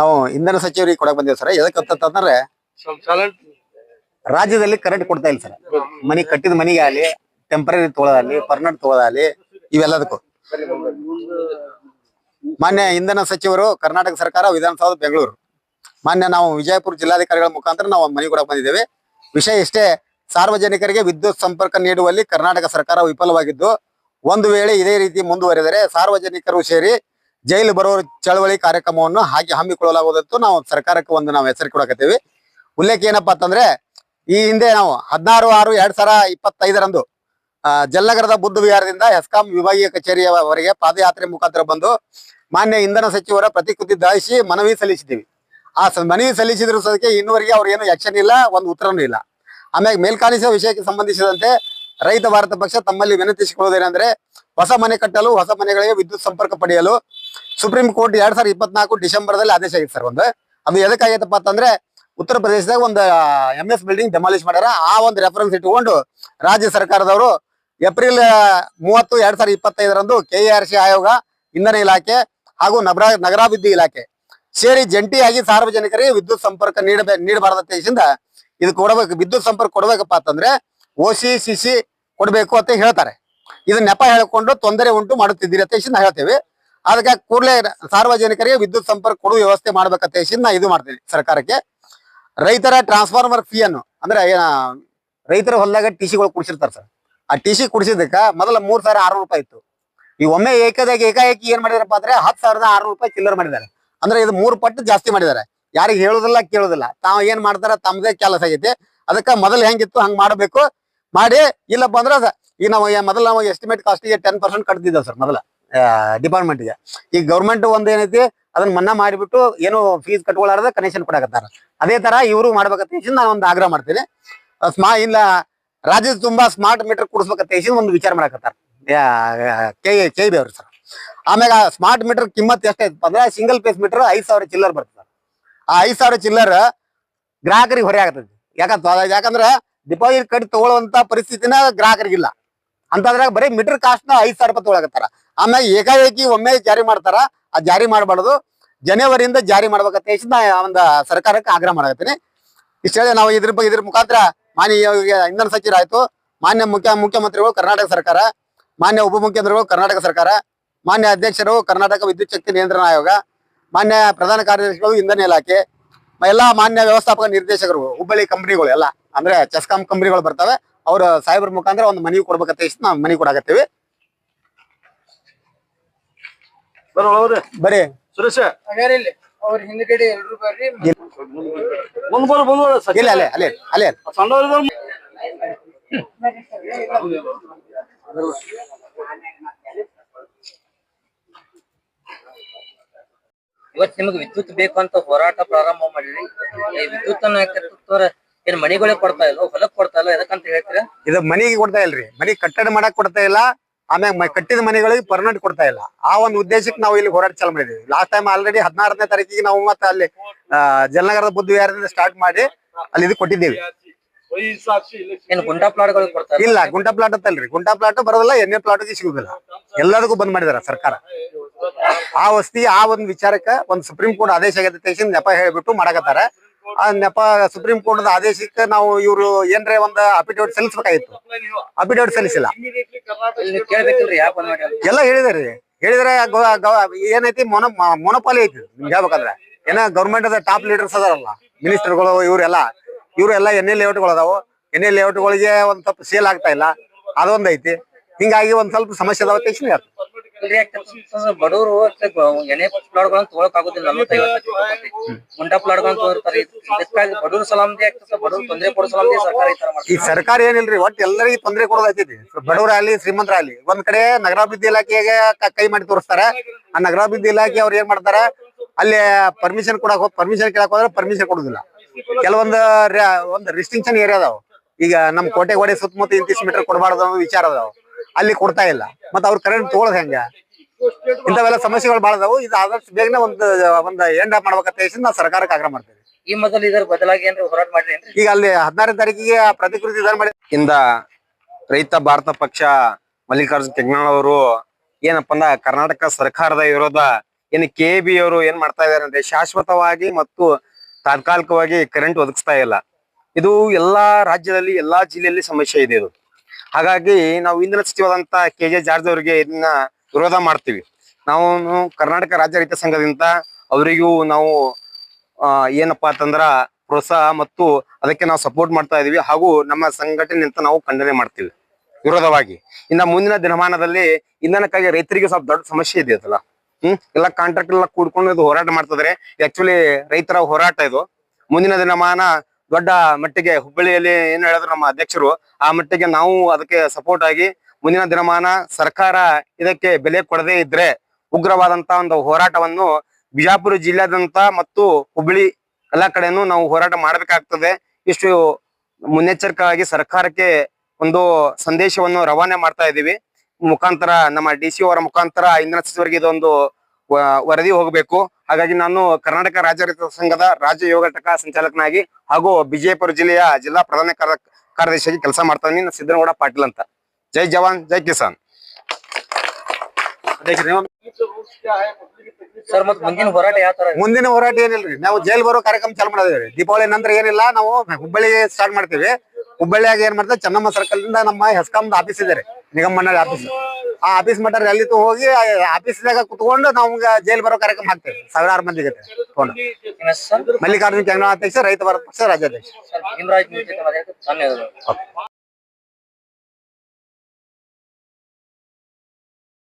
ನಾವು ಇಂಧನ ಸಚಿವರಿಗೆ ಕೊಡಕ್ ಬಂದೇವಿ ಸರ್. ಎದಕ್ಕೆ ಅಂತಂದ್ರೆ ರಾಜ್ಯದಲ್ಲಿ ಕರೆಂಟ್ ಕೊಡ್ತಾ ಇಲ್ಲ ಸರ್. ಮನಿ ಕಟ್ಟಿದ ಮನೆಗೆ ಆಗಲಿ ಟೆಂಪರರಿ ತೊಗೊಳೋದಾಗಲಿ ಪರ್ಮನೆಂಟ್ ತೊಗೊಳೋದಾಗಲಿ ಇವೆಲ್ಲದಕ್ಕೂ. ಮಾನ್ಯ ಇಂಧನ ಸಚಿವರು ಕರ್ನಾಟಕ ಸರ್ಕಾರ ವಿಧಾನಸೌಧ ಬೆಂಗಳೂರು. ಮಾನ್ಯ ನಾವು ವಿಜಯಪುರ ಜಿಲ್ಲಾಧಿಕಾರಿಗಳ ಮುಖಾಂತರ ನಾವು ಮನೆ ಮನಿ ಕೊಡಕ್ ಬಂದಿದ್ದೇವೆ. ವಿಷಯ ಇಷ್ಟೇ ಸಾರ್ವಜನಿಕರಿಗೆ ವಿದ್ಯುತ್ ಸಂಪರ್ಕ ನೀಡುವಲ್ಲಿ ಕರ್ನಾಟಕ ಸರ್ಕಾರ ವಿಫಲವಾಗಿದ್ದು ಒಂದು ವೇಳೆ ಇದೇ ರೀತಿ ಮುಂದುವರೆದರೆ ಸಾರ್ವಜನಿಕರು ಸೇರಿ ಜೈಲು ಬರುವ ಚಳವಳಿ ಕಾರ್ಯಕ್ರಮವನ್ನು ಹಾಗೆ ಹಮ್ಮಿಕೊಳ್ಳಲಾಗುವುದಂತೂ ನಾವು ಸರ್ಕಾರಕ್ಕೆ ಒಂದು ನಾವು ಹೆಸರು ಕೊಡಕತ್ತೀವಿ. ಉಲ್ಲೇಖ ಏನಪ್ಪಾ ಅಂತಂದ್ರೆ, ಈ ಹಿಂದೆ ನಾವು ಹದಿನಾರು ಆರು ಎರಡ್ ಸಾವಿರ ಇಪ್ಪತ್ತೈದರಂದು ಜಲ್ಲಗರದ ಬುದ್ಧ ವಿಹಾರದಿಂದ ಎಸ್ಕಾಂ ವಿಭಾಗೀಯ ಕಚೇರಿಯವರೆಗೆ ಪಾದಯಾತ್ರೆ ಮುಖಾಂತರ ಬಂದು ಮಾನ್ಯ ಇಂಧನ ಸಚಿವರ ಪ್ರತಿಕೃತಿ ದಾಯಿಸಿ ಮನವಿ ಸಲ್ಲಿಸಿದ್ದೀವಿ. ಆ ಮನವಿ ಸಲ್ಲಿಸಿದ್ರು ಸದಕ್ಕೆ ಇನ್ನುವರೆಗೆ ಅವ್ರ ಏನು ಆಕ್ಷನ್ ಇಲ್ಲ, ಒಂದು ಉತ್ತರನೂ ಇಲ್ಲ. ಆಮೇಲೆ ಮೇಲ್ಕಾಣಿಸುವ ವಿಷಯಕ್ಕೆ ಸಂಬಂಧಿಸಿದಂತೆ ರೈತ ಭಾರತ ಪಕ್ಷ ತಮ್ಮಲ್ಲಿ ವಿನಂತಿಸಿಕೊಳ್ಳುವುದೇನೆಂದ್ರೆ, ಹೊಸ ಮನೆ ಕಟ್ಟಲು, ಹೊಸ ಮನೆಗಳಿಗೆ ವಿದ್ಯುತ್ ಸಂಪರ್ಕ ಪಡೆಯಲು ಸುಪ್ರೀಂ ಕೋರ್ಟ್ ಎರಡ್ ಸಾವಿರದ ಇಪ್ಪತ್ನಾಲ್ಕು ಡಿಸೆಂಬರ್ದಲ್ಲಿ ಆದೇಶ ಆಗಿತ್ತು ಸರ್ ಒಂದು. ಅದು ಎದಕ್ಕಾಗೈತಪ್ಪ ಅಂತಂದ್ರೆ ಉತ್ತರ ಪ್ರದೇಶದಾಗ ಒಂದು ಎಂ ಎಸ್ ಬಿಲ್ಡಿಂಗ್ ಡೆಮಾಲಿಷ್ ಮಾಡ್ಯಾರ. ಆ ಒಂದು ರೆಫರೆನ್ಸ್ ಇಟ್ಟುಕೊಂಡು ರಾಜ್ಯ ಸರ್ಕಾರದವರು ಏಪ್ರಿಲ್ ಮೂವತ್ತು ಎರಡ್ ಸಾವಿರದ ಇಪ್ಪತ್ತೈದರಂದು ಕೆಆರ್ ಸಿ ಆಯೋಗ ಇಂಧನ ಇಲಾಖೆ ಹಾಗೂ ನಗರ, ನಗರಾಭಿವೃದ್ಧಿ ಇಲಾಖೆ ಸೇರಿ ಜಂಟಿಯಾಗಿ ಸಾರ್ವಜನಿಕರಿಗೆ ವಿದ್ಯುತ್ ಸಂಪರ್ಕ ನೀಡಬೇ, ನೀಡಬಾರದ ದೇಶದಿಂದ ಇದು ಕೊಡಬೇಕು, ವಿದ್ಯುತ್ ಸಂಪರ್ಕ ಕೊಡಬೇಕಪ್ಪ ಅಂತಂದ್ರೆ ಸಿ ಸಿ ಕೊಡಬೇಕು ಅಂತ ಹೇಳ್ತಾರೆ. ಇದನ್ನ ನೆಪ ಹೇಳಿಕೊಂಡು ತೊಂದರೆ ಉಂಟು ಮಾಡುತ್ತಿದ್ದೀರಿ ಅಂತ ಹೇಳಿ ಹೇಳ್ತೇವೆ. ಅದಕ್ಕೆ ಕೂಡಲೇ ಸಾರ್ವಜನಿಕರಿಗೆ ವಿದ್ಯುತ್ ಸಂಪರ್ಕ ಕೊಡುವ ವ್ಯವಸ್ಥೆ ಮಾಡ್ಬೇಕಂತ ನಾ ಇದು ಮಾಡ್ತೀನಿ ಸರ್ಕಾರಕ್ಕೆ. ರೈತರ ಟ್ರಾನ್ಸ್ಫಾರ್ಮರ್ ಫೀ ಅನ್ನು, ಅಂದ್ರೆ ರೈತರ ಹೊಲದಾಗ ಟಿ ಸಿಗಳು ಕುಡಿಸಿರ್ತಾರೆ ಸರ್. ಆ ಟಿ ಸಿ ಕುಡಿಸಿದಕ್ಕ ಮೊದಲ ಮೂರ್ ಸಾವಿರ ಆರ್ನೂರು ರೂಪಾಯಿ ಇತ್ತು. ಈ ಒಮ್ಮೆ ಏಕದಾಗಿ ಏಕಾಏಕಿ ಏನ್ ಮಾಡಿದಾರಪ್ಪ ಅಂದ್ರೆ ಹತ್ತು ಸಾವಿರದ ಆರ್ನೂರು ರೂಪಾಯಿ ಚಿಲ್ಲರ್ ಮಾಡಿದ್ದಾರೆ. ಅಂದ್ರೆ ಇದು ಮೂರು ಪಟ್ಟು ಜಾಸ್ತಿ ಮಾಡಿದ್ದಾರೆ. ಯಾರಿಗೆ ಹೇಳುದಿಲ್ಲ, ಕೇಳುದಿಲ್ಲ. ತಾವು ಏನ್ ಮಾಡ್ತಾರ ತಮ್ಮದೇ ಕೆಲಸ ಆಗೈತಿ. ಅದಕ್ಕ ಮೊದಲು ಹೆಂಗಿತ್ತು ಹಂಗ್ ಮಾಡಬೇಕು. ಮಾಡಿ, ಇಲ್ಲಪ್ಪ ಅಂದ್ರೆ ಅದ- ಈಗ ನಾವು ಮೊದಲ ಮೊದಲು ನಾವು ಎಸ್ಟಿಮೇಟ್ ಕಾಸ್ಟಿಗೆ ಟೆನ್ ಪರ್ಸೆಂಟ್ ಕಟ್ತಿದ್ದೇವೆ ಸರ್ ಮೊದಲ. ಡಿಪಾರ್ಟ್ಮೆಂಟ್ಗೆ ಈಗ ಗೌರ್ಮೆಂಟ್ ಒಂದ್ ಏನೈತಿ ಅದನ್ನ ಮನ್ನಾ ಮಾಡಿಬಿಟ್ಟು ಏನು ಫೀಸ್ ಕಟ್ಕೊಳ್ಳಾರದ ಕನೆಕ್ಷನ್ ಕೊಡಕತ್ತಾರ ಅದೇ ತರ ಇವರು ಮಾಡ್ಬೇಕಂತ ನಾನು ಒಂದು ಆಗ್ರಹ ಮಾಡ್ತೀನಿ. ಸ್ಮಾ, ಇಲ್ಲ, ರಾಜ್ಯದ ತುಂಬಾ ಸ್ಮಾರ್ಟ್ ಮೀಟರ್ ಕುಡಿಸ್ಬೇಕಂತ ಒಂದು ವಿಚಾರ ಮಾಡಕತ್ತಾರ. ಕೆ ಕೆ ಬಿ ಅವ್ರು ಸರ್. ಆಮ್ಯಾಗ ಸ್ಮಾರ್ಟ್ ಮೀಟರ್ ಕಿಮ್ಮತ್ ಎಷ್ಟೈತಪ್ಪ ಅಂದ್ರೆ ಸಿಂಗಲ್ ಪೇಸ್ ಮೀಟರ್ ಐದ್ ಸಾವಿರ ಚಿಲ್ಲರ್ ಬರ್ತದೆ ಆ ಐದ್ ಸಾವಿರ ಚಿಲ್ಲರ್ ಗ್ರಾಹಕರಿಗೆ ಹೊರೆ ಆಗತೈತಿ ಯಾಕಂತ ಯಾಕಂದ್ರ ಡಿಪಾಸಿಟ್ ಕಟ್ಟಿ ತಗೊಳ್ಳುವಂತ ಪರಿಸ್ಥಿತಿನ ಗ್ರಾಹಕರಿಗಿಲ್ಲ. ಅಂತಂದ್ರಾಗ ಬರೀ ಮೀಟರ್ ಕಾಸ್ಟ್ನ ಐದ್ ಸಾವಿರ ರೂಪಾಯಿ ತಗೊಳಕತ್ತಾರ. ಆಮ್ಯಾಗ ಏಕಾಏಕಿ ಒಮ್ಮೆ ಜಾರಿ ಮಾಡ್ತಾರ, ಆ ಜಾರಿ ಮಾಡಬಾರ್ದು. ಜನವರಿಯಿಂದ ಜಾರಿ ಮಾಡ್ಬೇಕಂತ ಹೇಳಿ ನಾ ಒಂದು ಸರ್ಕಾರಕ್ಕೆ ಆಗ್ರಹ ಮಾಡಕತ್ತೀನಿ. ಇಷ್ಟ ಹೇಳಿ ನಾವು ಇದ್ರ ಬಗ್ಗೆ ಇದ್ರ ಮುಖಾಂತರ ಮಾನ್ಯ ಇಂಧನ ಸಚಿವರಾಯ್ತು ಮಾನ್ಯ ಮುಖ್ಯ, ಮುಖ್ಯಮಂತ್ರಿಗಳು ಕರ್ನಾಟಕ ಸರ್ಕಾರ, ಮಾನ್ಯ ಉಪಮುಖ್ಯಮಂತ್ರಿಗಳು ಕರ್ನಾಟಕ ಸರ್ಕಾರ, ಮಾನ್ಯ ಅಧ್ಯಕ್ಷರು ಕರ್ನಾಟಕ ವಿದ್ಯುತ್ ಶಕ್ತಿ ನಿಯಂತ್ರಣ ಆಯೋಗ, ಮಾನ್ಯ ಪ್ರಧಾನ ಕಾರ್ಯದರ್ಶಿಗಳು ಇಂಧನ ಇಲಾಖೆ ಎಲ್ಲ ಎಲ್ಲಾ ಮಾನ್ಯ ವ್ಯವಸ್ಥಾಪಕ ನಿರ್ದೇಶಕರು, ಹುಬ್ಬಳ್ಳಿ ಕಂಪನಿಗಳು ಎಲ್ಲ, ಅಂದ್ರೆ ಚೆಸ್ಕಾಂ ಕಂಪನಿಗಳು ಬರ್ತವೆ, ಅವರು ಸಾಹೇಬ್ರ ಮುಖಾಂತರ ಒಂದು ಮನವಿ ಕೊಡ್ಬೇಕಂತ ಇಷ್ಟು ನಾವು ಮನವಿ ಕೊಡಾಕತ್ತೀವಿ. ಸುರೇಶ. ಅವ್ರ ಹಿಂದ್ಗಡೆ ಎಲ್ರು ಬರ್ರಿ. ಮುಂದ್ ಬರೋ ಮುಂದ್ ಬರೋ ಸಚಿವ ಇಲ್ಲ ಅಲ್ಲೇ ಅಲ್ಲೇ ಅಲ್ಲೇ. ಸಣ್ಣವ್ರು ಇವತ್ ನಿಮಗ್ ವಿದ್ಯುತ್ ಬೇಕು ಅಂತ ಹೋರಾಟ ಪ್ರಾರಂಭ ಮಾಡಿರಿ. ಈ ವಿದ್ಯುತ್ ಅನ್ನ ಏನ್ ಮನಿಗಳೇ ಕೊಡ್ತಾ ಇಲ್ಲ ಹೊಲಕ್ ಕೊಡ್ತಾ ಇಲ್ಲ ಎದಕ್ಕಂತ ಹೇಳ್ತೀರಾ? ಇದು ಮನಿಗೆ ಕೊಡ್ತಾ ಇಲ್ರಿ. ಮನಿ ಕಟ್ಟಡ ಮಾಡಕ್ ಕೊಡ್ತಾ ಇಲ್ಲ. ಆಮ್ಯಾಗ ಮ- ಕಟ್ಟಿದ ಮನೆಗಳಿಗೆ ಪರ್ಮನೆಂಟ್ ಕೊಡ್ತಾ ಇಲ್ಲ. ಆ ಒಂದು ಉದ್ದೇಶಕ್ಕೆ ನಾವು ಇಲ್ಲಿ ಹೋರಾಟ ಚಾಲು ಮಾಡಿದ್ವಿ. ಲಾಸ್ಟ್ ಟೈಮ್ ಆಲ್ರೆಡಿ ಹದಿನಾರನೇ ತಾರೀಕಿಗೆ ನಾವು ಮತ್ತೆ ಅಲ್ಲಿ ಜಲನಗರದ ಬುದ್ಧ ವಿಹಾರದಿಂದ ಸ್ಟಾರ್ಟ್ ಮಾಡಿ ಅಲ್ಲಿ ಇದು ಕೊಟ್ಟಿದ್ದೀವಿ. ಗುಂಟಾ ಪ್ಲಾಟ್ ಇಲ್ಲ? ಗುಂಟಾ ಪ್ಲಾಟ್ ಅಂತಲ್ರಿ ಗುಂಟಾ ಪ್ಲಾಟ್ ಬರೋದಿಲ್ಲ ಎಣ್ಣೆ ಪ್ಲಾಟ್ಗೆ ಸಿಗುದಿಲ್ಲ. ಎಲ್ಲದಕ್ಕೂ ಬಂದ್ ಮಾಡಿದಾರ ಸರ್ಕಾರ. ಆ ವಸ್ತಿ ಆ ಒಂದು ವಿಚಾರಕ್ಕ ಒಂದು ಸುಪ್ರೀಂ ಕೋರ್ಟ್ ಆದೇಶ ಆಗಿದ್ದ ತಕ್ಷಣ ನೆಪ ಹೇಳ್ಬಿಟ್ಟು ಮಾಡಕತ್ತಾರ. ಆ ನೆಪ ಸುಪ್ರೀಂ ಕೋರ್ಟ್ ಆದೇಶಕ್ಕೆ ನಾವು ಇವರು ಏನ್ರೆ ಒಂದ್ ಅಫಿಡೇವಿಟ್ ಸಲ್ಲಿಸಬೇಕಾಗಿತ್ತು. ಅಫಿಡೇವಿಟ್ ಸಲ್ಲಿಸಿಲ್ಲ. ಎಲ್ಲ ಹೇಳಿದಾರೆ. ಹೇಳಿದ್ರೆ ಏನೈತಿ ಮೊನ, ಮೊನಪಾಲಿ ಐತಿ. ನಿಮ್ಗೆ ಹೇಳ್ಬೇಕಂದ್ರೆ. ಏನ ಗೌರ್ಮೆಂಟ್ ಅದ ಟಾಪ್ ಲೀಡರ್ಸ್ ಅದಾರಲ್ಲ ಮಿನಿಸ್ಟರ್ಗಳು ಇವರೆಲ್ಲ. ಇವರೆಲ್ಲ ಎನ್ ಎ ಲೇಔಟ್ಗಳು ಅದಾವು. ಎನ್ ಎ ಲೇಔಟ್ಗಳಿಗೆ ಒಂದ್ ಸ್ವಲ್ಪ ಸೇಲ್ ಆಗ್ತಾ ಇಲ್ಲ. ಅದೊಂದೈತಿ ಹಿಂಗಾಗಿ ಒಂದ್ ಸ್ವಲ್ಪ ಸಮಸ್ಯೆ ಅದಾವ ಬಡವರು ಎನೆ ಪ್ಲಾಟ್ಗಳನ್ನ ತಗೊಳಕ್ ಆಗುದಿಲ್ಲ ನಲ್ವತ್ತೈದು ಗುಂಡಾ ಪ್ಲಾಟ್ಗಳನ್ನ ತಗೋರ್ತಾರೆ ಇದಕ್ಕಾಗಿ ಬಡವ್ರ ಸಲಾಮ್ದಿ ಆಗ್ತದೆ ಬಡವ್ರ ತೊಂದರೆ ಕೊಡೋ ಸಲಾಮ್ದಿ ಸರ್ಕಾರ ಈ ತರ ಈ ಸರ್ಕಾರ ಏನಿಲ್ರಿ ಒಟ್ಟು ಎಲ್ಲರಿಗೂ ತೊಂದರೆ ಕೊಡೋದೈತಿ ಬಡವರಾಗ್ಲಿ ಶ್ರೀಮಂತರಾಗ್ಲಿ ಒಂದ್ ಕಡೆ ನಗರಾಭಿವೃದ್ಧಿ ಇಲಾಖೆಗೆ ಕೈ ಮಾಡಿ ತೋರಿಸ್ತಾರೆ. ಆ ನಗರಾಭಿವೃದ್ಧಿ ಇಲಾಖೆ ಅವ್ರು ಏನ್ ಮಾಡ್ತಾರೆ? ಅಲ್ಲಿ ಪರ್ಮಿಷನ್ ಕೊಡಕ್ ಪರ್ಮಿಷನ್ ಕೇಳಕ್ ಹೋದ್ರೆ ಪರ್ಮಿಷನ್ ಕೊಡುದಿಲ್ಲ. ಕೆಲವೊಂದು ಒಂದು ರಿಸ್ಟ್ರಿಕ್ಷನ್ ಏರಿಯಾ ಅದಾವ ಈಗ ನಮ್ ಕೋಟೆ ಗೋಡೆ ಸುತ್ತಮುತ್ತ ಇಂತಿಷ್ಟು ಮೀಟರ್ ಕೊಡಬಾರ್ದು ಅನ್ನೋ ವಿಚಾರ ಅದಾವ. ಅಲ್ಲಿ ಕೊಡ್ತಾ ಇಲ್ಲ. ಮತ್ತೆ ಅವ್ರ ಕರೆಂಟ್ ತಗೊಳದ್ ಹೆಂಗ? ಇಂಥವೆಲ್ಲ ಸಮಸ್ಯೆಗಳು ಬಾಳ ಅದಾವು. ಇದು ಆದಷ್ಟು ಬೇಗನೆ ಒಂದು ಒಂದು ಎಂಡ್ ಅಪ್ ಮಾಡ್ಬೇಕಂತ ಹೇಳಿ ನಾವು ಸರ್ಕಾರಕ್ಕೆ ಆಗ್ರಹ ಮಾಡ್ತೀವಿ. ಈ ಮೊದಲು ಇದರ ಬದಲಾಗಿ ಏನ್ರಿ ಹೋರಾಟ ಮಾಡ್ರಿ ಈಗ ಅಲ್ಲಿ ಹದಿನಾರನೇ ತಾರೀಕಿಗೆ ಪ್ರತಿಕೃತಿ ದಾನ ಮಾಡಿ ಇಂದ ರೈತ ಭಾರತ ಪಕ್ಷ ಮಲ್ಲಿಕಾರ್ಜುನ್ ಕೆಗ್ನಾಳ್ ಅವರು ಏನಪ್ಪ ಅಂದ ಕರ್ನಾಟಕ ಸರ್ಕಾರದ ವಿರೋಧ ಏನು ಕೆ ಬಿ ಅವರು ಏನ್ ಮಾಡ್ತಾ ಇದಾರೆ ಅಂದ್ರೆ ಶಾಶ್ವತವಾಗಿ ಮತ್ತು ತಾತ್ಕಾಲಿಕವಾಗಿ ಕರೆಂಟ್ ಒದಗಿಸ್ತಾ ಇಲ್ಲ. ಇದು ಎಲ್ಲಾ ರಾಜ್ಯದಲ್ಲಿ ಎಲ್ಲಾ ಜಿಲ್ಲೆಯಲ್ಲಿ ಸಮಸ್ಯೆ ಇದೆ ಇದು. ಹಾಗಾಗಿ ನಾವು ಇಂಧನ ಸಚಿವಾದಂತ ಕೆ ಜೆ ಜಾರ್ಜ್ ಅವರಿಗೆ ಇದನ್ನ ವಿರೋಧ ಮಾಡ್ತೀವಿ. ನಾವು ಕರ್ನಾಟಕ ರಾಜ್ಯ ರೈತ ಸಂಘದಿಂದ ಅವರಿಗೂ ನಾವು ಏನಪ್ಪಾ ಅಂತಂದ್ರ ಪ್ರೋತ್ಸಾಹ ಮತ್ತು ಅದಕ್ಕೆ ನಾವು ಸಪೋರ್ಟ್ ಮಾಡ್ತಾ ಇದೀವಿ ಹಾಗೂ ನಮ್ಮ ಸಂಘಟನೆ ಅಂತ ನಾವು ಖಂಡನೆ ಮಾಡ್ತೀವಿ ವಿರೋಧವಾಗಿ. ಇನ್ನ ಮುಂದಿನ ದಿನಮಾನದಲ್ಲಿ ಇಂಧನಕ್ಕಾಗಿ ರೈತರಿಗೆ ಸ್ವಲ್ಪ ದೊಡ್ಡ ಸಮಸ್ಯೆ ಇದೆ ಅದಲ್ಲ. ಹ್ಮ್, ಎಲ್ಲ ಕಾಂಟ್ರಾಕ್ಟ್ ಎಲ್ಲ ಕೂಡ್ಕೊಂಡು ಇದು ಹೋರಾಟ ಮಾಡ್ತಿದ್ರೆ. ಆಕ್ಚುಲಿ ರೈತರ ಹೋರಾಟ ಇದು. ಮುಂದಿನ ದಿನಮಾನ ದೊಡ್ಡ ಮಟ್ಟಿಗೆ ಹುಬ್ಬಳ್ಳಿಯಲ್ಲಿ ಏನ್ ಹೇಳಿದ್ರು ನಮ್ಮ ಅಧ್ಯಕ್ಷರು, ಆ ಮಟ್ಟಿಗೆ ನಾವು ಅದಕ್ಕೆ ಸಪೋರ್ಟ್ ಆಗಿ ಮುಂದಿನ ದಿನಮಾನ ಸರ್ಕಾರ ಇದಕ್ಕೆ ಬೆಲೆ ಕೊಡದೇ ಇದ್ರೆ ಉಗ್ರವಾದಂತ ಒಂದು ಹೋರಾಟವನ್ನು ಬಿಜಾಪುರ ಜಿಲ್ಲೆಯಾದ್ಯಂತ ಮತ್ತು ಹುಬ್ಬಳ್ಳಿ ಎಲ್ಲಾ ಕಡೆನೂ ನಾವು ಹೋರಾಟ ಮಾಡಬೇಕಾಗ್ತದೆ. ಇಷ್ಟು ಮುನ್ನೆಚ್ಚರಿಕೆಯಾಗಿ ಸರ್ಕಾರಕ್ಕೆ ಒಂದು ಸಂದೇಶವನ್ನು ರವಾನೆ ಮಾಡ್ತಾ ಇದ್ದೀವಿ. ಮುಖಾಂತರ ನಮ್ಮ ಡಿ ಸಿ ಅವರ ಮುಖಾಂತರ ಇಂಧನ ಸಚಿವರಿಗೆ ಇದೊಂದು ವರದಿ ಹೋಗಬೇಕು. ಹಾಗಾಗಿ ನಾನು ಕರ್ನಾಟಕ ರಾಜ್ಯ ರೈತ ಸಂಘದ ರಾಜ್ಯ ಯೋಗ ಘಟಕ ಸಂಚಾಲಕನಾಗಿ ಹಾಗೂ ವಿಜಯಪುರ ಜಿಲ್ಲೆಯ ಜಿಲ್ಲಾ ಪ್ರಧಾನ ಕಾರ್ಯ- ಕಾರ್ಯದರ್ಶಿಯಾಗಿ ಕೆಲಸ ಮಾಡ್ತಾ ಇದ್ದೀನಿ. ನಾನು ಸಿದ್ದನಗೌಡ ಪಾಟೀಲ್ ಅಂತ. ಜೈ ಜವಾನ್ ಜೈ ಕಿಸಾನ್. ಮುಂದಿನ ಹೋರಾಟ ಯಾವ ತರ ಮುಂದಿನ ಹೋರಾಟ ಏನಿಲ್ರಿ? ನಾವು ಜೈಲ್ ಬರೋ ಕಾರ್ಯಕ್ರಮ ಚಾಲು ಮಾಡಿದ್ರಿ ದೀಪಾವಳಿ ನಂತರ ಏನಿಲ್ಲ ನಾವು ಹುಬ್ಬಳ್ಳಿ ಸ್ಟಾರ್ಟ್ ಮಾಡ್ತೀವಿ. ಹುಬ್ಬಳ್ಳಿಯಾಗ ಏನ್ ಮಾಡ್ತಾರೆ? ಚೆನ್ನಮ್ಮ ಸರ್ಕಲ್ ಇಂದ ನಮ್ಮ ಹೆಸ್ಕಾಂ ಆಫೀಸ್ ಇದೆ ನಿಗಮ ಮಂಡಳಿ ಆಫೀಸ್ ಆ ಆಫೀಸ್ ಮಟ್ಟ ರ್ಯಾಲಿ ಹೋಗಿ ಆಫೀಸ್ದಾಗ ಕುತ್ಕೊಂಡು ನಾವು ಜೈಲ್ ಬರೋ ಕಾರ್ಯಕ್ರಮ ಹಾಕ್ತೇವೆ. ಸಾವಿರಾರು ಮಂದಿ ಜೊತೆ ಮಲ್ಲಿಕಾರ್ಜುನ ಅಧ್ಯಕ್ಷ ರೈತ ಭಾರತ ಪಕ್ಷ ರಾಜ್ಯಾಧ್ಯಕ್ಷ.